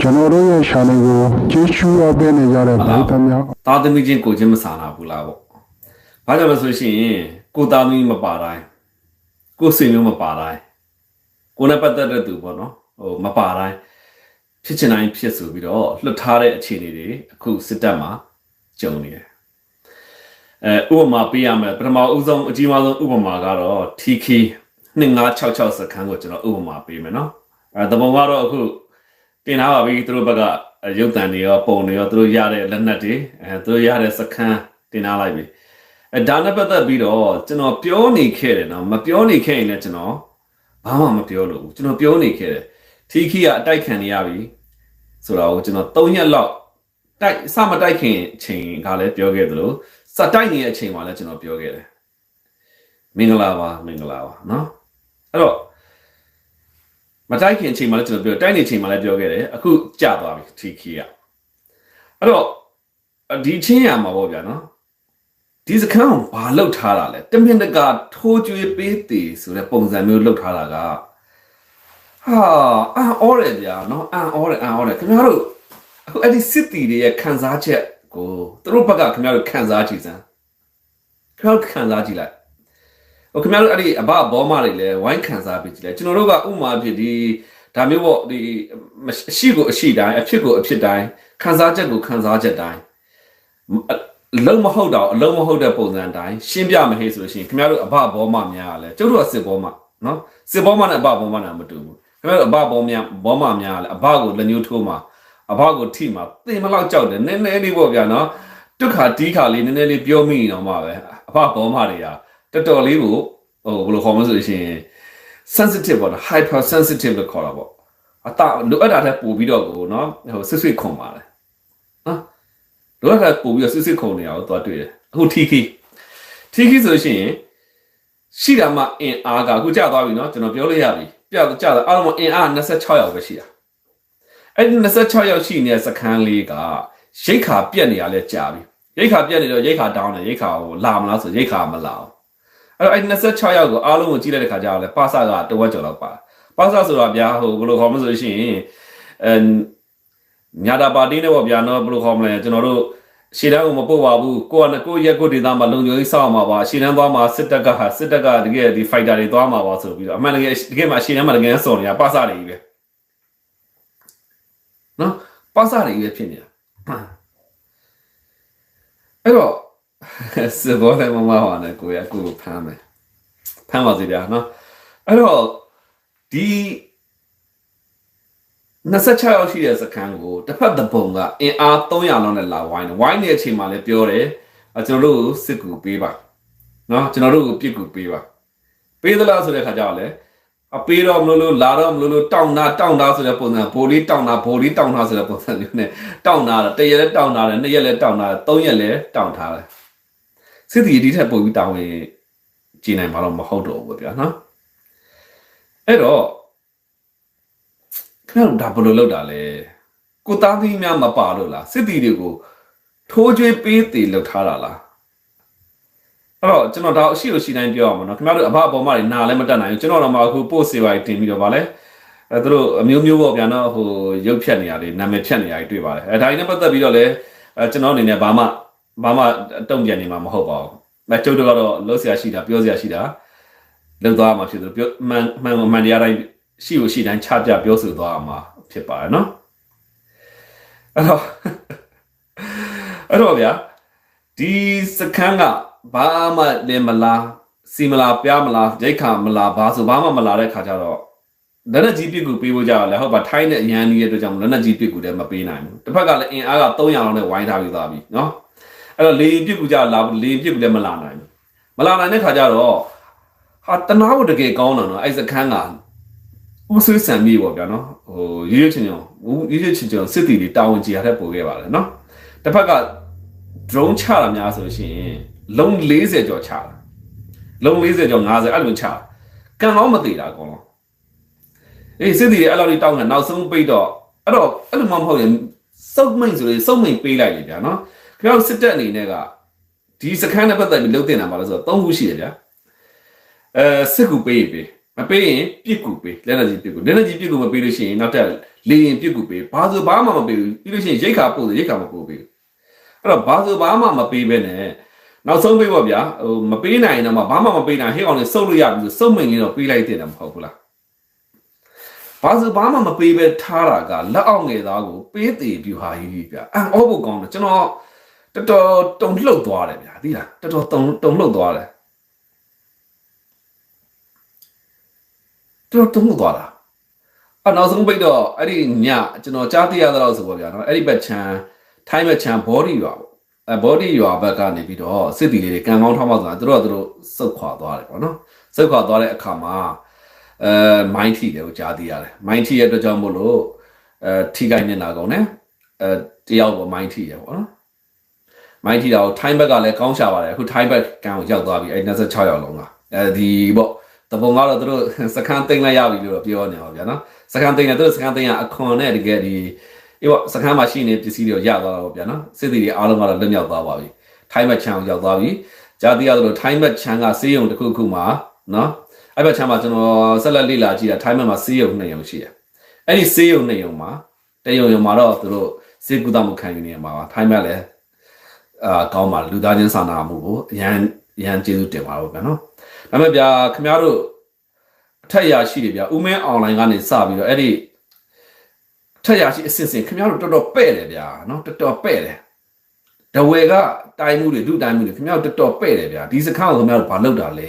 ကျွန်တော်တို့ရဲ့ channel ကိုကြည့်ရှုရပေးနေကြတဲ့ပရိသတ်များသားသမီးချင်းကိုချင်းမစာနာဘူးလားပေါ့ဘာကြောင့်လဲဆိုရှင်ကိုသားသမီးမပါတိုင်းကိုစိတ်မျိုးမပါတိုင်းကိုနဲ့ပတ်သက်တဲ့သူပေါ့နော်ဟိုမပါတိုင်းဖြစ်ချင်တိုင်းဖြစ်ဆိုပြီးတော့လွတ်ထားတဲ့အခြေအနေတွေအခုစစ်တပ်မှာကြုံနေတယ်အဲဥပမာပေးရမယ်ပထမဦးဆုံးအကြီးမားဆုံးဥပမာကတော့ TK 2966စခန်းကိုကျွန်တော်ဥပမာပေးမယ်နော်အဲတပုံကတော့အခု တင်ထားပါပြီသူတို့ဘက်ကရုပ်တံတွေရောပုံတွေရောသူတို့ရတဲ့လက်နက်တွေအဲသူတို့ရတဲ့စခန်းတင်ထားလိုက်ပြီအဲဒါနဲ့ပတ်သက်ပြီးတော့ကျွန်တော်ပြောနေခဲ့တယ်နော်မပြောနေခဲ့ရင်လည်းကျွန်တော်ဘာမှမပြောလို့ဘူးကျွန်တော်ပြောနေခဲ့တယ်ထီခီကအတိုက်ခံနေရပြီဆိုတော့ကျွန်တော်၃ရက်လောက်တိုက်စမတိုက်ခင်အချိန်ကလည်းပြောခဲ့သလိုစတိုက်နေတဲ့အချိန်မှာလည်းကျွန်တော်ပြောခဲ့တယ်မင်္ဂလာပါမင်္ဂလာပါနော်အဲ့တော့ မတိုက်ခင်ချိန်မှာလည်းကျွန်တော်ပြောတိုက်နေချိန်မှာလည်းပြောခဲ့တယ်အခုကြသွားပြီထီခီကအဲ့တော့ဒီချင်းရမှာပေါ့ဗျာနော်ဒီစကန်ကိုဘာလှုပ်ထားတာလဲတမင်တကာထိုးကျွေးပေးသေးဆိုတဲ့ပုံစံမျိုးလှုပ်ထားတာကဟာအန်အော်တယ်ဗျာနော်အန်အော်တယ်အန်အော်တယ်ခင်ဗျားတို့အခုအဲ့ဒီစစ်တီတွေရဲ့ခံစားချက်ကိုသူတို့ဘက်ကခင်ဗျားတို့ခံစားကြည့်စမ်းခင်ဗျားခံစားကြည့်လိုက် ဟိုခင်ဗျားတို့အဲ့ဒီအဘဘောမတွေလည်းဝိုင်းခံစားပြီးကြည့်လိုက်ကျွန်တော်တို့ကဥမာဖြစ်ဒီဒါမျိုးပေါ့ဒီအရှိကိုအရှိတိုင်းအဖြစ်ကိုအဖြစ်တိုင်းခံစားချက်ကိုခံစားချက်တိုင်းအလုံးမဟုတ်တော့အလုံးမဟုတ်တဲ့ပုံစံတိုင်းရှင်းပြမဟေးဆိုလို့ရှိရင်ခင်ဗျားတို့အဘဘောမများလဲကျုပ်တို့ကစစ်ဘောမနော်စစ်ဘောမနဲ့အဘဘောမနဲ့မတူဘူးခင်ဗျားတို့အဘဘောမဘောမများလဲအဘကိုလက်ညှိုးထိုးမှာအဘကိုထိမှာသင်မလောက်ကြောက်တယ်နည်းနည်းလေးပေါ့ဗျာနော်တွက်ခါတီးခါလေးနည်းနည်းလေးပြောမိရင်တော့မှပဲအဘဘောမတွေက တော်တော်လေးကိုဟိုဘယ်လိုခေါ်မလဲဆိုလို့ရှိရင် sensitive ပေါ့နော် hyper sensitive လို့ခေါ်တာပေါ့အတလိုအပ်တာတဲ့ပို့ပြီးတော့ကိုနော်ဟိုဆွဆွခွန်ပါလေနော်လိုအပ်တာပို့ပြီးတော့ဆွဆွခွန်နေအောင်သွားတွေ့တယ်အခု TK TK ဆိုလို့ရှိရင်ရှိတာမှအင်အားကအခုကြာသွားပြီနော်ကျွန်တော်ပြောလို့ရပြီပြကြာတာအားလုံးအင်အား26ယောက်ပဲရှိတာအဲ့ဒီ26ယောက်ရှိနေတဲ့စခန်းလေးကရိတ်ခါပြက်နေရလဲကြာပြီရိတ်ခါပြက်နေတော့ရိတ်ခါတောင်းတယ်ရိတ်ခါဟိုလာမလားဆိုရိတ်ခါမလာဘူးအဲ့ တော့အဲ့26ယောက်ကိုအားလုံးကိုကြည့်လိုက်တဲ့ခါကျတော့လေပါစကတဝက်ကျော်လောက်ပါပါစဆိုတာဗျာဟိုဘယ်လိုခေါ်မလဲဆိုရှင်အဲညာတာပါတီနဲ့ပေါ့ဗျာနော်ဘယ်လိုခေါ်မလဲကျွန်တော်တို့ရှေ့တန်းကိုမပို့ပါဘူးကိုကကိုရက်ကိုဒေသမှာလုံခြုံရေးစောင့်မှာပါရှေ့တန်းသွားမှာစစ်တပ်ကဟာစစ်တပ်ကတကယ်ဒီဖိုက်တာတွေသွားမှာပါဆိုပြီးတော့အမှန်တကယ်တကယ်မှာရှေ့တန်းမှာတကယ်စောင့်နေတာပါစတွေကြီးပဲနော်ပါစတွေကြီးပဲဖြစ်နေတာအဲ့တော့ စဘောလည်းမမဟောနဲ့ကိုရကိုကိုဖမ်းမယ်ဖမ်းပါစီဗျာနော်အဲ့တော့ဒီ26ရောက်ရှိတဲ့စကန်ကိုတစ်ဖက်တပုံကအင်အား300လောက်နဲ့လာဝိုင်းတယ်ဝိုင်းနေတဲ့အချိန်မှာလည်းပြောတယ်အကျွန်တော်တို့ကိုစစ်ကူပေးပါနော်ကျွန်တော်တို့ကိုပြစ်ကူပေးပါပေးသလားဆိုတဲ့ခါကျတော့လေအပေးတော့မလို့လို့လာတော့မလို့လို့တောင်းတာတောင်းတာဆိုတဲ့ပုံစံဘိုလီတောင်းတာဘိုလီတောင်းတာဆိုတဲ့ပုံစံမျိုးနဲ့တောင်းတာတရက်လည်းတောင်းတာတယ်နှစ်ရက်လည်းတောင်းတာသုံးရက်လည်းတောင်းထားတယ် စစ်တီဒီထက်ပိုပြီးတောင်းရင်ကြည်နိုင်မှာတော့မဟုတ်တော့ဘူးဗျာနော်အဲ့တော့ခင်ဗျားတို့ဒါဘယ်လိုလုပ်တာလဲကိုသားသမီးများမပါလို့လားစစ်တီတွေကိုထိုးကျွေးပေးတည်လုပ်ထားတာလားအဲ့တော့ကျွန်တော်ဒါအရှိလို့ရှိတိုင်းပြောအောင်မနော်ခင်ဗျားတို့အဘအပေါ်မှာနာလည်းမတက်နိုင်ဘူးကျွန်တော်တော့မှအခုပို့စေပါတင်ပြီးတော့ဗာလဲအဲသူတို့အမျိုးမျိုးပေါ့ဗျာနော်ဟိုရုပ်ဖြတ်နေရတယ်နာမည်ဖြတ်နေရတယ်တွေ့ပါတယ်အဲဒါကြီးနဲ့ပတ်သက်ပြီးတော့လည်းအဲကျွန်တော်အနေနဲ့ဘာမှ ဘာမှတုံ့ပြန်နေမှာမဟုတ်ပါဘူးအဲကျုပ်တို့ကတော့လို့ဆရာရှိတာပြောဆရာရှိတာလောက်သွားမှာဖြစ်တယ်ပြောမှန်မှန်မှန်တရားတိုင်းရှိလို့ရှိတိုင်းချပြပြောဆိုသွားမှာဖြစ်ပါတယ်နော်အဲ့တော့အဲ့တော့ဗျာဒီစခန်းကဘာမှလည်းမလားစီမလားပြားမလားရိတ်ခါမလားဘာဆိုဘာမှမလာတဲ့ခါကျတော့လက်နက်ကြီးပစ်ကူပေးဖို့ကြရလဲဟုတ်ပါထိုင်းနဲ့အရန်ကြီးရဲ့အတွက်ကြောင့်လက်နက်ကြီးပစ်ကူလည်းမပေးနိုင်ဘူးတစ်ဖက်ကလည်းအင်အားက300လောက်နဲ့ဝိုင်းထားပြီးသားပြီနော် အဲ့တော့လေပစ်ကူကြလာလေပစ်ကူလည်းမလာနိုင်ဘူးမလာနိုင်တဲ့ခါကျတော့ဟာတနာဖို့တကယ်ကောင်းတာနော်အဲ့စခန်းကဦးဆွေးဆန်မြေပေါ့ဗျာနော်ဟိုရွရွချင်းချင်းရွရွချင်းချင်းစစ်တီတွေတာဝန်ကြီးရတဲ့ပို့ခဲ့ပါတယ်နော်တစ်ဖက်က drone ချတာများဆိုလို့ရှိရင်လုံး40ကျော်ချတာလုံး40ကျော်50အဲ့လိုချတာကန်တော့မသေးတာအကုန်လုံးအေးစစ်တီတွေအဲ့လိုတောင်းတာနောက်ဆုံးပိတ်တော့အဲ့တော့အဲ့လိုမှမဟုတ်ရင်စုပ်မိန်ဆိုရင်စုပ်မိန်ပေးလိုက်လေဗျာနော် ခင်ဗျားစစ်တပ်အနေနဲ့ကဒီစခန်းနဲ့ပတ်သက်ပြီးလုပ်တင်တာပါလို့ဆိုတော့၃ခုရှိတယ်ဗျာအဲစစ်ကူပေးပေးမပေးရင်ပြစ်ကူပေးလက်နက်ကြီးပြစ်ကူလက်နက်ကြီးပြစ်ကူမပေးလို့ရှိရင်နောက်တက်လေရင်ပြစ်ကူပေးဘာဆိုဘာမှမပေးဘူးပြီးလို့ရှိရင်ရိတ်ခါပို့တယ်ရိတ်ခါမပို့ပေးဘူးအဲ့တော့ဘာဆိုဘာမှမပေးဘဲနဲ့နောက်ဆုံးပေးပေါ့ဗျာဟိုမပေးနိုင်ရင်တော့မှဘာမှမပေးနိုင်ဟဲ့အောင်လေးစုပ်လို့ရပြီဆိုစုပ်မိန်လေးတော့ပေးလိုက်တဲ့တယ်မဟုတ်ဘူးလားဘာဆိုဘာမှမပေးဘဲထားတာကလက်အောက်ငယ်သားကိုပေးသေးပြူဟာကြီးဗျာအံ့ဩဖို့ကောင်းတယ်ကျွန်တော် တော်တော်တုံလှုပ်သွားတယ်ဗျာသိလားတော်တော်တုံတုံလှုပ်သွားတယ်တော်တော်တုံလှုပ်သွားတာအနောက်ဆုံးပိတ်တော့အဲ့ဒီညကျွန်တော်ကြားသိရတဲ့လောက်ဆိုပေါ့ဗျာနော်အဲ့ဒီဘက်ချမ်းထိုင်းဘက်ချမ်း body ရွာပေါ့အဲ body ရွာဘက်ကနေပြီးတော့စစ်တီလေးတွေကံကောင်းထောင်းပေါက်ဆိုတာသူတို့ကသူတို့စုတ်ခွာသွားတယ်ပေါ့နော်စုတ်ခွာသွားတဲ့အခါမှာအဲမိုင်းထီတယ်ကိုကြားသိရတယ်မိုင်းထီရဲ့အတွက်ကြောင့်မို့လို့အဲထိခိုက်နေတာကုန်တယ်အဲတယောက်ပေါ်မိုင်းထီရပေါ့နော် မိုင်းထီတာကိုထိုင်းဘက်ကလည်းကောင်းရှာပါတယ်အခုထိုင်းဘက်ကံကိုရောက်သွားပြီအဲ26ရောက်လုံးကအဲဒီပေါ့တပုံကတော့သူတို့စခန်းသိမ်းလိုက်ရပြီလို့တော့ပြောနေပါဗျာနော်စကန်သိန်းနဲ့သူတို့စကန်သိန်းကအခွန်နဲ့တကယ်ဒီအေးပေါ့စကန်မှာရှိနေပစ္စည်းတွေရသွားတာပေါ့ဗျာနော်စစ်တီတွေအားလုံးကတော့လွတ်မြောက်သွားပါပြီထိုင်းဘက်ချမ်းရောက်သွားပြီဂျာတိရတို့ထိုင်းဘက်ချမ်းကစေးရုံတစ်ခုခုမှာနော်အဲ့ဘက်ချမ်းမှာကျွန်တော်ဆက်လက်လေ့လာကြည့်တာထိုင်းဘက်မှာစေးရုံနှစ်ရုံရှိတယ်အဲ့ဒီစေးရုံနှစ်ရုံမှာတရုံရုံမှာတော့သူတို့စေကူတာမှုခံယူနေမှာပါထိုင်းဘက်လည်း အာကောင်းပါလူသားချင်းစာနာမှုကိုအရန်အရန်ကျေးဇူးတင်ပါတော့ဗျာနော်ဒါပေမဲ့ဗျာခင်ဗျားတို့အထက်ရရှိတယ်ဗျာဦးမင်းအွန်လိုင်းကနေစပြီးတော့အဲ့ဒီအထက်ရရှိအစစ်စင်ခင်ဗျားတို့တော်တော်ပဲ့တယ်ဗျာနော်တော်တော်ပဲ့တယ်တဝဲကတိုင်းမှုတွေဒုတိုင်းမှုတွေခင်ဗျားတို့တော်တော်ပဲ့တယ်ဗျာဒီစခန်းကိုခင်ဗျားတို့ဘာလုပ်တာလဲ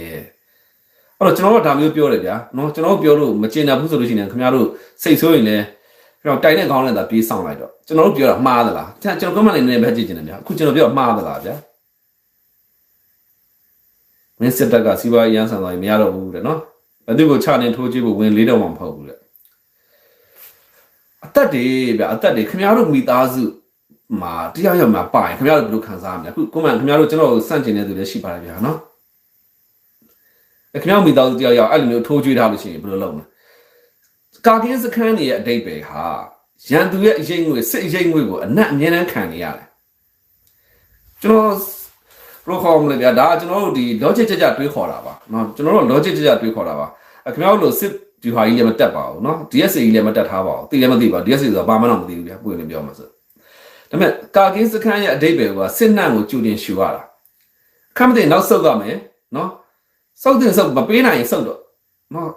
အဲ့တော့ကျွန်တော်ကဒါမျိုးပြောတယ်ဗျာနော်ကျွန်တော်ပြောလို့မကျင်တတ်ဘူးဆိုလို့ရှိရင်ခင်ဗျားတို့စိတ်ဆိုးရင်လည်းကျွန် တော်တိုင်တဲ့ခေါင်းနဲ့သာပြေးဆောင်လိုက်တော့ကျွန်တော်တို့ပြောတာမှားသလားကျွန်တော်ကမှလည်းနည်းနည်းပဲကြည့်ကျင်တယ်ဗျာအခုကျွန်တော်ပြောမှားသလားဗျာမင်းစစ်တပ်ကစီးပွားရေးရန်ဆန်သွားရင်မရတော့ဘူးတဲ့နော်ဘယ်သူကိုချနေထိုးကြည့်ဖို့ဝင်လေးတော့မှမဟုတ်ဘူးလေအသက်တွေဗျအသက်တွေခင်ဗျားတို့မိသားစုမှာတရားရောက်မှာပါရင်ခင်ဗျားတို့ဘယ်လိုခံစားရမလဲအခုကိုမန်ခင်ဗျားတို့ကျွန်တော်ကိုစန့်ကျင်တဲ့သူတွေရှိပါတယ်ဗျာနော်အဲခင်ဗျားတို့မိသားစုတရားရောက်အဲ့လိုမျိုးထိုးကြွေးထားလို့ရှိရင်ဘယ်လိုလုပ်မလဲ ကာကင်းစခန်းတွေရဲ့အတိတ်ပဲဟာရန်သူရဲ့အရေးငွေစစ်အရေးငွေကိုအနက်အမြဲတမ်းခံနေရတယ်ကျွန်တော်ဘယ်လိုခေါ်မလဲဗျာဒါကကျွန်တော်တို့ဒီ logic ကြကြတွေးခေါ်တာပါเนาะကျွန်တော်တို့ logic ကြကြတွေးခေါ်တာပါအခင်ဗျားတို့လို့စစ်ဒီဟာကြီးလည်းမတက်ပါဘူးเนาะ DSA ကြီးလည်းမတက်ထားပါဘူးသိလည်းမသိပါဘူး DSA ဆိုတာဘာမှတော့မသိဘူးဗျာပွင့်နေပြောမှာဆိုဒါပေမဲ့ကာကင်းစခန်းရဲ့အတိတ်ပဲကစစ်နှံ့ကိုကြူတင်ရှူရတာခမ်းမတဲ့နောက်ဆုတ်ရမယ်เนาะဆုတ်တဲ့ဆုတ်မပေးနိုင်ရင်ဆုတ်တော့เนาะ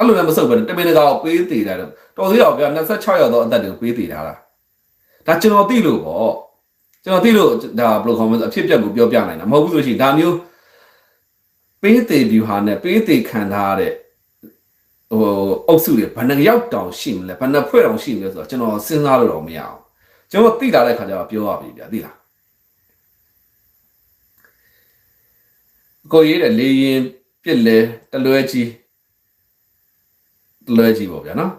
အဲ့လိုလည်းမဆုတ်ပဲတမင်တကာကိုပေးသေးတယ်တော့တော်သေးတော့ဗျာ26ရောက်တော့အသက်တွေကိုပေးသေးတာလားဒါကျွန်တော်သိလို့ပေါ့ကျွန်တော်သိလို့ဒါဘယ်လိုခေါ်မလဲအဖြစ်ပြက်ကိုပြောပြနိုင်တာမဟုတ်ဘူးဆိုရှင်ဒါမျိုးပေးသေး view ဟာနဲ့ပေးသေးခံထားရတဲ့ဟိုအုပ်စုတွေဘယ်နှရောက်တောင်ရှိမလဲဘယ်နှဖွဲ့တောင်ရှိမလဲဆိုတော့ကျွန်တော်စဉ်းစားလို့တော့မရအောင်ကျွန်တော်သိလာတဲ့ခါကျတော့ပြောရပြီဗျာသိလားကိုရေးတဲ့လေရင်ပြစ်လဲတလွဲကြီးတ လွဲကြီးပေါ့ဗျာနော်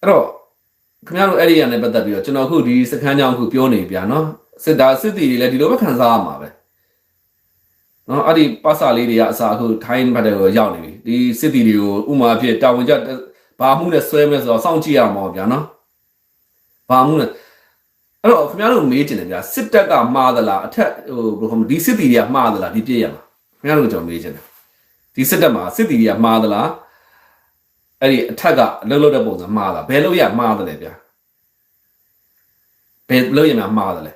အဲ့တော့ခင်ဗျားတို့အဲ့ဒီရနဲ့ပတ်သက်ပြီးတော့ကျွန်တော်အခုဒီစခန်းကြောင်းအခုပြောနေပြနော်စစ်သားစစ်တီတွေလည်းဒီလိုပဲခံစားရမှာပဲနော်အဲ့ဒီပါစာလေးတွေကအစားအခုထိုင်းဘက်တွေကိုရောက်နေပြီဒီစစ်တီတွေကိုဥမာအဖြစ်တာဝန်ကျဘာမှုနဲ့ဆွဲမလဲဆိုတော့စောင့်ကြည့်ရမှာဗျာနော်ဘာမှုနဲ့အဲ့တော့ခင်ဗျားတို့မေးချင်တယ်ဗျာစစ်တပ်ကမှားသလားအထက်ဟိုဘယ်လိုခေါ်မလဲဒီစစ်တီတွေကမှားသလားဒီပြည့်ရမှာခင်ဗျားတို့ကျွန်တော်မေးချင်တယ်ဒီစစ်တပ်မှာစစ်တီတွေကမှားသလား အဲ့ဒီအထက်ကလှုပ်လှုပ်တဲ့ပုံစံမှားလားဘယ်လို့ရမှားတယ်လဲဗျာဘယ်လို့ရမှာမှားတယ်လဲ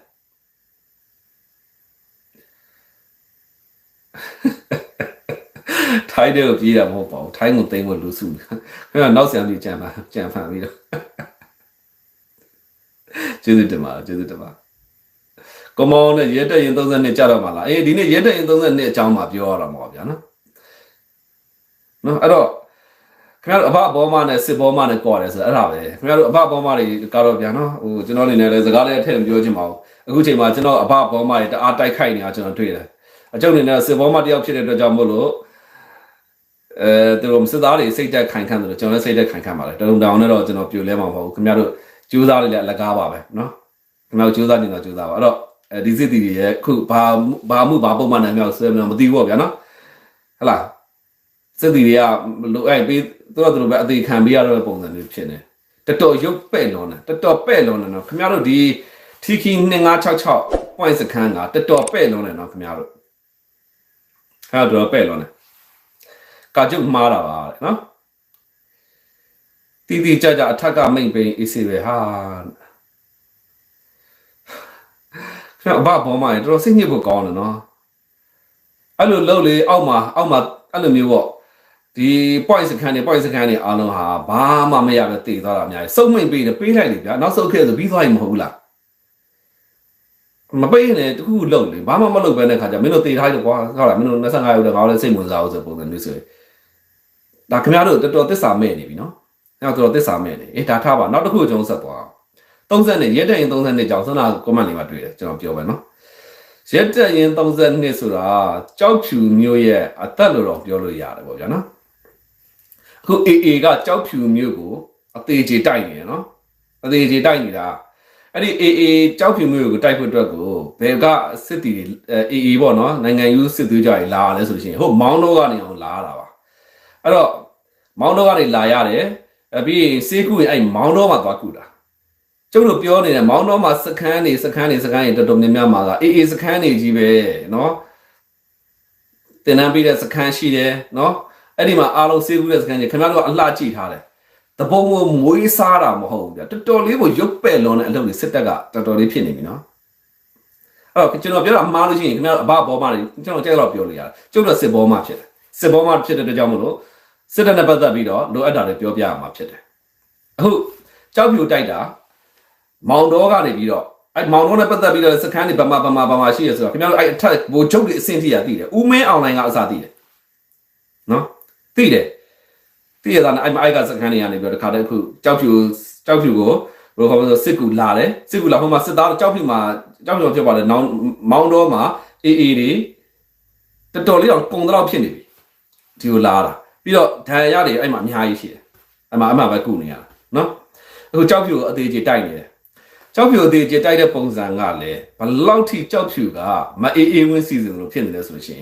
ထိုင်းတဲ့ကိုပြေးတာမဟုတ်ပါဘူးထိုင်းကိုသိမ်းဖို့လူစုခင်ဗျာနောက်ဆံပြီးကြံပါကြံဖန်ပြီးတော့ကျေးဇူးတင်ပါတယ်ကျေးဇူးတင်ပါကမောင်းနဲ့ရဲတက်ရင်30နှစ်ကြာတော့မှာလားအေးဒီနေ့ရဲတက်ရင်30နှစ်အကြောင်းမှာပြောရတာမှာဗျာနော်နော်အဲ့တော့ ခင်ဗျားတို့အဘဘောမနဲ့စစ်ဘောမနဲ့ကွာတယ်ဆိုတော့အဲ့ဒါပဲခင်ဗျားတို့အဘဘောမတွေကတော့ပြန်နော်ဟိုကျွန်တော်အနေနဲ့လည်းစကားလည်းအထက်မပြောချင်ပါဘူးအခုချိန်မှာကျွန်တော်အဘဘောမတွေတအားတိုက်ခိုက်နေတာကျွန်တော်တွေ့တယ်အကျုပ်အနေနဲ့စစ်ဘောမတယောက်ဖြစ်တဲ့အတွက်ကြောင့်မို့လို့အဲသူတို့စစ်သားတွေစိတ်တက်ခိုင်ခံတယ်လို့ကျွန်တော်လည်းစိတ်တက်ခိုင်ခံပါတယ်တရုံတောင်နဲ့တော့ကျွန်တော်ပြိုလဲမှာမဟုတ်ဘူးခင်ဗျားတို့ကြိုးစားလည်းအလကားပါပဲနော်ခင်ဗျားတို့ကြိုးစားနေတော့ကြိုးစားပါအဲ့တော့အဲဒီစစ်တီတွေရဲ့ခုဘာဘာမှုဘာပုံမှန်နဲ့မြောက်ဆွဲမလို့မသိဘူးဗျာနော်ဟဟလားစစ်တီတွေကလိုအဲ့ပေး သူတို့တို့ပဲအသေးခံပေးရတဲ့ပုံစံမျိုးဖြစ်နေတော်တော်ရုပ်ပဲ့လွန်တယ်တော်တော်ပဲ့လွန်တယ်နော်ခင်ဗျားတို့ဒီ TK 2566 point စခန်းကတော်တော်ပဲ့လွန်တယ်နော်ခင်ဗျားတို့ဟာတော်တော်ပဲ့လွန်တယ်ကာကျုပ်မှားတာပါတဲ့နော်တီတီကြကြအထက်ကမိန်ပိန်အေးစေပဲဟာခဏဘာပေါ်မှာတော်တော်စိတ်ညစ်ဖို့ကောင်းတယ်နော်အဲ့လိုလှုပ်လေအောက်မှာအောက်မှာအဲ့လိုမျိုးပေါ့ ဒီ point စကန်တွေ point စကန်တွေအားလုံးဟာဘာမှမရပဲတည်သွားတာအများကြီးစုံမိန်ပေးတယ်ပေးလိုက်လေဗျာနောက်ဆုံးခဲ့ဆိုပြီးသွားရင်မဟုတ်ဘူးလားမပေးရင်လည်းတခုခုလှုပ်လေဘာမှမလှုပ်ပဲတဲ့ခါကျမင်းတို့တည်ထားတယ်ကွာဟုတ်လားမင်းတို့25ရောက်တော့ငါလည်းစိတ်ဝင်စားအောင်ဆိုပုံစံမျိုးဆိုရင်ဒါခင်ဗျားတို့တော်တော်သစ္စာမဲ့နေပြီနော်အဲ့တော့တော်တော်သစ္စာမဲ့နေအေးဒါထားပါနောက်တစ်ခုကျွန်တော်ဆက်သွားအောင်30နဲ့ရက်တဲ့ရင်30နဲ့ကြောင်းစနာ comment လေးမှာတွေ့တယ်ကျွန်တော်ပြောမယ်နော်ရက်တဲ့ရင်30နှစ်ဆိုတာကြောက်ဖြူမျိုးရဲ့အသက်လို့တော့ပြောလို့ရတယ်ပေါ့ဗျာနော် အခု AA ကကြောက်ဖြူမျိုးကိုအသေးချေတိုက်နေတယ်နော်အသေးချေတိုက်နေတာအဲ့ဒီ AA ကြောက်ဖြူမျိုးကိုတိုက်ဖို့အတွက်ကိုဘယ်ကစစ်တီတွေ AA ပေါ့နော်နိုင်ငံယူစစ်သွေးကြတွေလာရလဲဆိုရှင်ဟုတ်မောင်းတော့ကနေအောင်လာရတာပါအဲ့တော့မောင်းတော့ကနေလာရတယ်အပြီးရင်စေးကူရင်အဲ့မောင်းတော့မှသွားကူတာကျုပ်တို့ပြောနေတဲ့မောင်းတော့မှစခန်းနေစခန်းနေစခန်းနေတော်တော်များများမှာက AA စခန်းနေကြီးပဲနော်တင်နန်းပေးတဲ့စခန်းရှိတယ်နော် အဲ့ဒီမှာအားလုံးစေးကူတဲ့စခန်းကြီးခင်ဗျားတို့ကအလှကြည့်ထားတယ်တပုံကိုမွေးစားတာမဟုတ်ဘူးဗျတော်တော်လေးကိုရုပ်ပဲ့လွန်တဲ့အလုပ်တွေစစ်တပ်ကတော်တော်လေးဖြစ်နေပြီနော်အဲ့တော့ကျွန်တော်ပြောတာမှားလို့ရှိရင်ခင်ဗျားတို့အဘဘောမှာကျွန်တော်ကြိုက်တော့ပြောလို့ရတယ်ကျုပ်တို့စစ်ဘောမှာဖြစ်တယ်စစ်ဘောမှာဖြစ်တဲ့အတွက်ကြောင့်မလို့စစ်တပ်နဲ့ပတ်သက်ပြီးတော့လိုအပ်တာတွေပြောပြရမှာဖြစ်တယ်အခုကြောက်ဖြူတိုက်တာမောင်တော်ကနေပြီးတော့အဲ့မောင်တော်နဲ့ပတ်သက်ပြီးတော့စခန်းတွေဗမာဗမာဗမာရှိရဆိုတော့ခင်ဗျားတို့အဲ့အထက်ဘိုလ်ချုပ်တွေအဆင့်ထိရသိတယ်ဦးမင်းအောင်လိုင်ကအစားသိတယ်နော် သိတယ်သိရတာနဲ့အဲ့မအိုက်ကစခန်းတွေကနေပြီးတော့တခါတည်းအခုကြောက်ဖြူကြောက်ဖြူကိုဘယ်လိုခေါ်မလဲစစ်ကူလာတယ်စစ်ကူလာဟိုမှာစစ်သားကြောက်ဖြူမှာကြောက်ဖြူဖြစ်ပါတယ်နောင်မောင်တော်မှာအေးအေးတွေတော်တော်လေးတော့ပုံတော့ဖြစ်နေပြီဒီကိုလာတာပြီးတော့ဒဏ်ရာတွေအဲ့မှာအများကြီးရှိတယ်အဲ့မှာအမှပဲကုနေရတာနော်အခုကြောက်ဖြူကိုအသေးကြီးတိုက်နေတယ်ကြောက်ဖြူအသေးကြီးတိုက်တဲ့ပုံစံကလည်းဘလောက်ထိကြောက်ဖြူကမအေးအေးဝင်းစီစဉ်လို့ဖြစ်နေလဲဆိုရှင်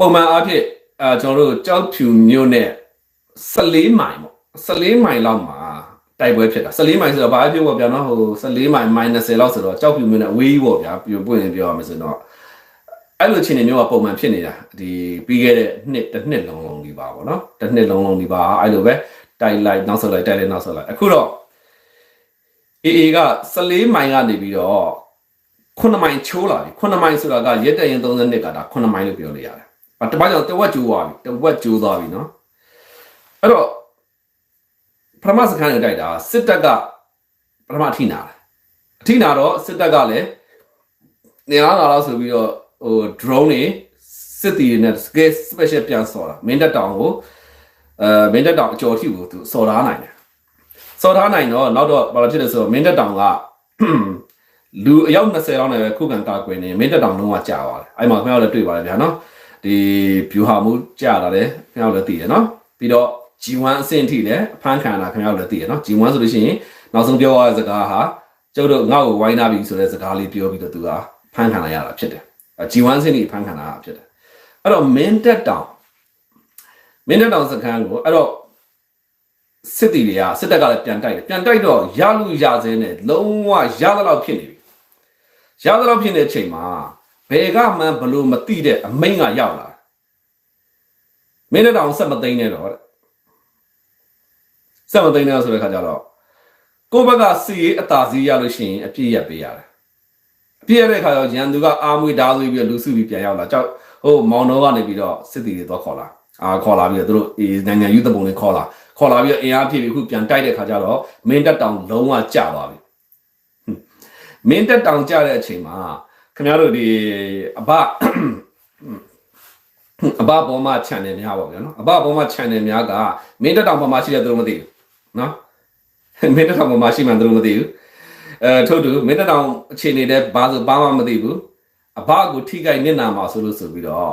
ပုံမှန်အားဖြင့်အဲကျွန်တော်တို့ကြောက်ဖြူမြို့နဲ့14မိုင်ပေါ့14မိုင်လောက်မှာတိုက်ပွဲဖြစ်တာ14မိုင်ဆိုတော့ဘာဖြစ်ပေါ့ဗျာနော်ဟို14မိုင် -30 လောက်ဆိုတော့ကြောက်ဖြူမြို့နဲ့အဝေးကြီးပေါ့ဗျာပြပွင့်ရင်ပြောရမယ်ဆိုတော့အဲ့လိုချင်းနေမျိုးကပုံမှန်ဖြစ်နေတာဒီပြီးခဲ့တဲ့နှစ်တစ်နှစ်လုံးလုံးဒီပါပေါ့နော်တစ်နှစ်လုံးလုံးဒီပါအဲ့လိုပဲတိုက်လိုက်နောက်ဆက်လိုက်တိုက်လိုက်နောက်ဆက်လိုက်အခုတော့ AA က14မိုင်ကနေပြီးတော့9မိုင်ချိုးလာပြီ9မိုင်ဆိုတာကရက်တရင်30နှစ်ကဒါ9မိုင်လို့ပြောလို့ရတယ်။အဲ တပတ်ကြောင့်တဝက်ကျိုးသွားပြီတဝက်ကျိုးသွားပြီနော်။အဲ့တော့ပထမစခန်းကိုတိုက်တာစစ်တပ်ကပထမအထိနာတယ်။အထိနာတော့စစ်တပ်ကလည်းနေလာလာလို့ဆိုပြီးတော့ဟို drone တွေစစ်တီတွေနဲ့ scale special ပြန်ဆော်တာမင်းတပ်တောင်ကိုအဲမင်းတပ်တောင်အကျော်ထိကိုသူဆော်ထားနိုင်တယ်။ဆော်ထားနိုင်တော့နောက်တော့ဘာလို့ဖြစ်လဲဆိုတော့မင်းတပ်တောင်ကလူအယောက်20လောက်နဲ့ပဲခုခံကာကွယ်နေမင်းတက်တောင်လုံးဝကြာသွားတယ်အဲ့မှာခင်ဗျားတို့လည်းတွေ့ပါတယ်ဗျာနော် ဒီဗျူဟာမှုကြာတာလည်းခင်ဗျားတို့လည်းသိတယ်နော်ပြီးတော့ G1 အဆင့်ထိလည်းအဖမ်းခံတာခင်ဗျားတို့လည်းသိတယ်နော် G1 ဆိုလို့ရှိရင်နောက်ဆုံးပြောရတဲ့စကားဟာကျုပ်တို့ငါ့ကိုဝိုင်းနာပြီဆိုတဲ့စကားလေးပြောပြီးတော့သူကဖမ်းခံလိုက်ရတာဖြစ်တယ်အဲ G1 အဆင့်ထိဖမ်းခံတာဖြစ်တယ်အဲ့တော့မင်းတက်တောင်မင်းတက်တောင်စခန်းကိုအဲ့တော့စစ်တီတွေကစစ်တပ်ကလည်းပြန်တိုက်တယ်ပြန်တိုက်တော့ရလူရစဲနဲ့လုံးဝရသလောက်ဖြစ်နေပြီရသလောက်ဖြစ်တဲ့အချိန်မှာ ဘယ်ကမှဘလို့မသိတဲ့အမိန်ကရောက်လာမင်းတောင်ဆက်မသိမ်းနဲ့တော့တဲ့ဆက်မသိမ်းနဲ့ဆိုတဲ့ခါကျတော့ကိုယ့်ဘက်ကစီရေးအသာစီးရလို့ရှိရင်အပြည့်ရက်ပေးရတယ်အပြည့်ရတဲ့ခါကျတော့ရန်သူကအာမွေဓာသွေးပြီးလူစုပြီးပြန်ရောက်လာကြောက်ဟိုမောင်တော်ကနေပြီးတော့စစ်တီတွေတော့ခေါ်လာအာခေါ်လာပြီးတော့သူတို့အေးနိုင်ငံယူသဘုံတွေခေါ်လာခေါ်လာပြီးတော့အင်အားဖြည့်ပြီးအခုပြန်တိုက်တဲ့ခါကျတော့မင်းတက်တောင်လုံးဝကျသွားပြီမင်းတက်တောင်ကျတဲ့အချိန်မှာ ခင်ဗျားတို့ဒီအဘအဘဘောမ channel များပါဗျာနော်အဘဘောမ channel များကမင်းတက်တောင်ပေါ်မှာရှိတဲ့သူတို့မသိဘူးနော်မင်းတက်တောင်ပေါ်မှာရှိမှသူတို့မသိဘူးအဲထို့တူမင်းတက်တောင်အခြေအနေတဲ့ဘာဆိုဘာမှမသိဘူးအဘကိုထိခိုက်နစ်နာမှာဆိုလို့ဆိုပြီးတော့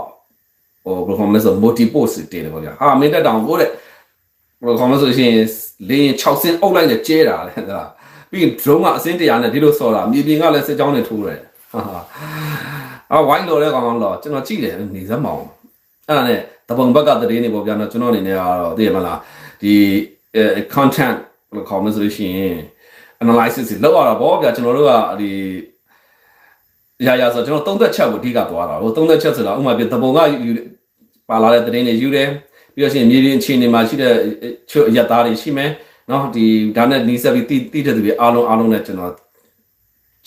ဟိုဘယ်လိုခေါ်မလဲဆို motive post တင်တယ်ပေါ့ဗျာဟာမင်းတက်တောင်ကိုတဲ့ဘယ်လိုခေါ်မလဲဆိုရှင်လင်း6ဆင်းအုပ်လိုက်နဲ့ကျဲတာတဲ့ဒါပြီးရင် drone ကအစင်းတရားနဲ့ဒီလိုဆော်တာမြေပြင်ကလည်းစစ်ကြောင်းနဲ့ထိုးတယ်ဟာဟာ အာဝိုင်းလို့တဲ့ကောင်ကောင်တော့ကျွန်တော်ကြည့်တယ်နေစမ်းမအောင်အဲ့ဒါနဲ့တပုံဘက်ကတည်နေပေါ့ဗျာနော်ကျွန်တော်အနေနဲ့ကတော့သိရမလားဒီ content ဘယ်လိုခေါ်မလဲဆိုလို့ရှိရင် analysis တွေလောက်ရတာပေါ့ဗျာကျွန်တော်တို့ကဒီရာရာဆိုကျွန်တော်သုံးသက်ချက်ကိုအဓိကသွားတာဟိုသုံးသက်ချက်ဆိုတာဥပမာပြတပုံကယူပါလာတဲ့သတင်းတွေယူတယ်ပြီးတော့ရှင်မြေပြင်အခြေအနေမှာရှိတဲ့ချို့အရက်သားတွေရှိမယ်နော်ဒီဒါနဲ့နီးစပ်ပြီးတိတိတဲ့သူတွေအားလုံးအားလုံးနဲ့ကျွန်တော်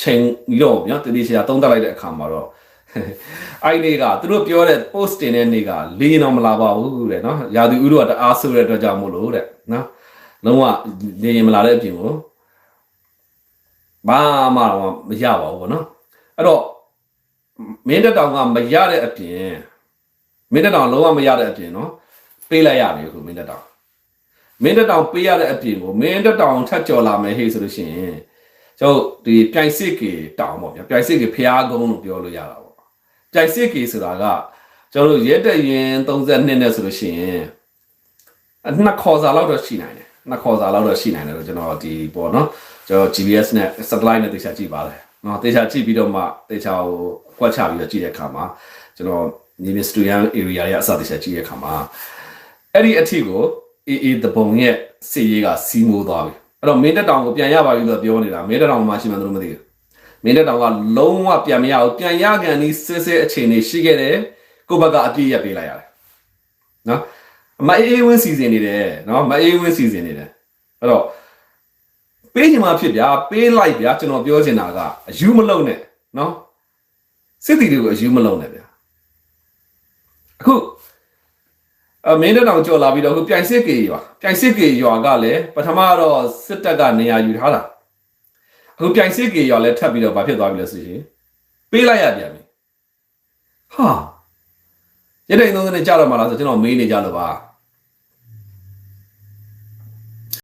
ချိန်ပြီးတော့ဗျာတတိချာသုံးသပ်လိုက်တဲ့အခါမှာတော့အဲ့ဒီကသူတို့ပြောတဲ့ post တင်တဲ့နေ့ကလေရင်တော့မလာပါဘူးတဲ့နော်ရာသီဥတုကတအားဆိုးတဲ့အတွက်ကြောင့်မို့လို့တဲ့နော်လုံးဝလေရင်မလာတဲ့အပြင်ကိုဘာမှတော့မရပါဘူးဗောနော်အဲ့တော့မင်းတက်တောင်ကမရတဲ့အပြင်မင်းတက်တောင်လုံးဝမရတဲ့အပြင်နော်ပေးလိုက်ရတယ်ခုမင်းတက်တောင်မင်းတက်တောင်ပေးရတဲ့အပြင်ကိုမင်းတက်တောင်ထပ်ကြော်လာမယ်ဟေ့ဆိုလို့ရှိရင် ကျွန်တော်ဒီပြိုင်စစ်ကေတောင်ပေါ့ဗျာပြိုင်စစ်ကေဖျားကုန်းလို့ပြောလို့ရတာပေါ့ကြိုက်စစ်ကေဆိုတာကကျွန်တော်တို့ရဲတက်ရင်32နဲ့ဆိုလို့ရှိရင်အနှစ်ခေါ်စာလောက်တော့ရှိနိုင်တယ်နှစ်ခေါ်စာလောက်တော့ရှိနိုင်တယ်လို့ကျွန်တော်ဒီပေါ့နော်ကျွန်တော် GPS နဲ့ satellite နဲ့တေချာကြည့်ပါတယ်နော်တေချာကြည့်ပြီးတော့မှတေချာကိုကွက်ချပြီးတော့ကြည့်တဲ့အခါမှာကျွန်တော်ညီမစတူယန် area ရဲ့အစတေချာကြည့်တဲ့အခါမှာအဲ့ဒီအထီကိုအေးအေးတပုံရဲ့စီရေးကစီးမိုးသွားပြီ အဲ့တော့မင်းတက်တောင်ကိုပြန်ရပါပြီလို့ပြောနေတာမင်းတက်တောင်မှရှိမှန်းတို့မသိဘူးမင်းတက်တောင်ကလုံးဝပြန်မရဘူးပြန်ရကန်ဒီစစ်စစ်အခြေအနေရှိခဲ့တယ်ကိုယ့်ဘက်ကအပြည့်ရက်ပေးလိုက်ရတယ်နော်မအေးဝင်းစီစဉ်နေတယ်နော်မအေးဝင်းစီစဉ်နေတယ်အဲ့တော့ပေးချင်မှဖြစ်ဗျာပေးလိုက်ဗျာကျွန်တော်ပြောချင်တာကအယူမလုံးနဲ့နော်စစ်တီတွေကိုအယူမလုံးနဲ့ဗျာအခု အမင်းတက်တောင်ကြော်လာပြီးတော့အခုပြိုင်စစ်ကေရွာပြိုင်စစ်ကေရွာကလည်းပထမတော့စစ်တပ်ကနေရာယူထားတာအခုပြိုင်စစ်ကေရောလည်းထပ်ပြီးတော့ဘာဖြစ်သွားပြီလဲဆိုရင်ပေးလိုက်ရပြန်ပြီဟာရတဲ့သုံးစနဲ့ကြာတော့မှလားဆိုကျွန်တော်မေးနေကြလို့ပါ